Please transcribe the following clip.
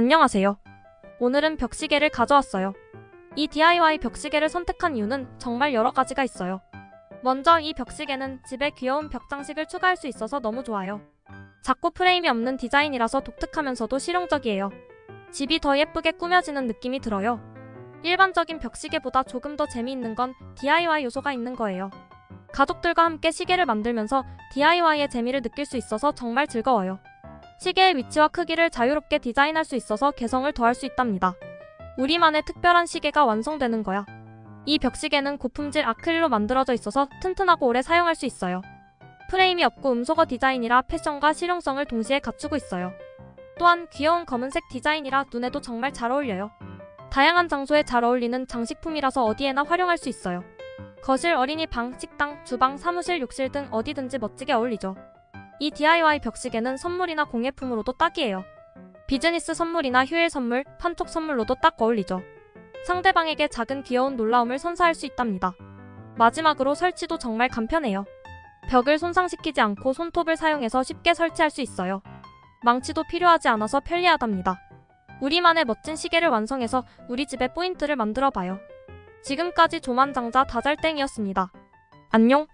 안녕하세요. 오늘은 벽시계를 가져왔어요. 이 DIY 벽시계를 선택한 이유는 정말 여러 가지가 있어요. 먼저 이 벽시계는 집에 귀여운 벽 장식을 추가할 수 있어서 너무 좋아요. 작고 프레임이 없는 디자인이라서 독특하면서도 실용적이에요. 집이 더 예쁘게 꾸며지는 느낌이 들어요. 일반적인 벽시계보다 조금 더 재미있는 건 DIY 요소가 있는 거예요. 가족들과 함께 시계를 만들면서 DIY의 재미를 느낄 수 있어서 정말 즐거워요. 시계의 위치와 크기를 자유롭게 디자인할 수 있어서 개성을 더할 수 있답니다. 우리만의 특별한 시계가 완성되는 거야. 이 벽시계는 고품질 아크릴로 만들어져 있어서 튼튼하고 오래 사용할 수 있어요. 프레임이 없고 음소거 디자인이라 패션과 실용성을 동시에 갖추고 있어요. 또한 귀여운 검은색 디자인이라 눈에도 정말 잘 어울려요. 다양한 장소에 잘 어울리는 장식품이라서 어디에나 활용할 수 있어요. 거실, 어린이 방, 식당, 주방, 사무실, 욕실 등 어디든지 멋지게 어울리죠. 이 DIY 벽시계는 선물이나 공예품으로도 딱이에요. 비즈니스 선물이나 휴일 선물, 판촉 선물로도 딱 어울리죠. 상대방에게 작은 귀여운 놀라움을 선사할 수 있답니다. 마지막으로 설치도 정말 간편해요. 벽을 손상시키지 않고 손톱을 사용해서 쉽게 설치할 수 있어요. 망치도 필요하지 않아서 편리하답니다. 우리만의 멋진 시계를 완성해서 우리 집의 포인트를 만들어 봐요. 지금까지 조만장자 다잘땡이었습니다. 안녕!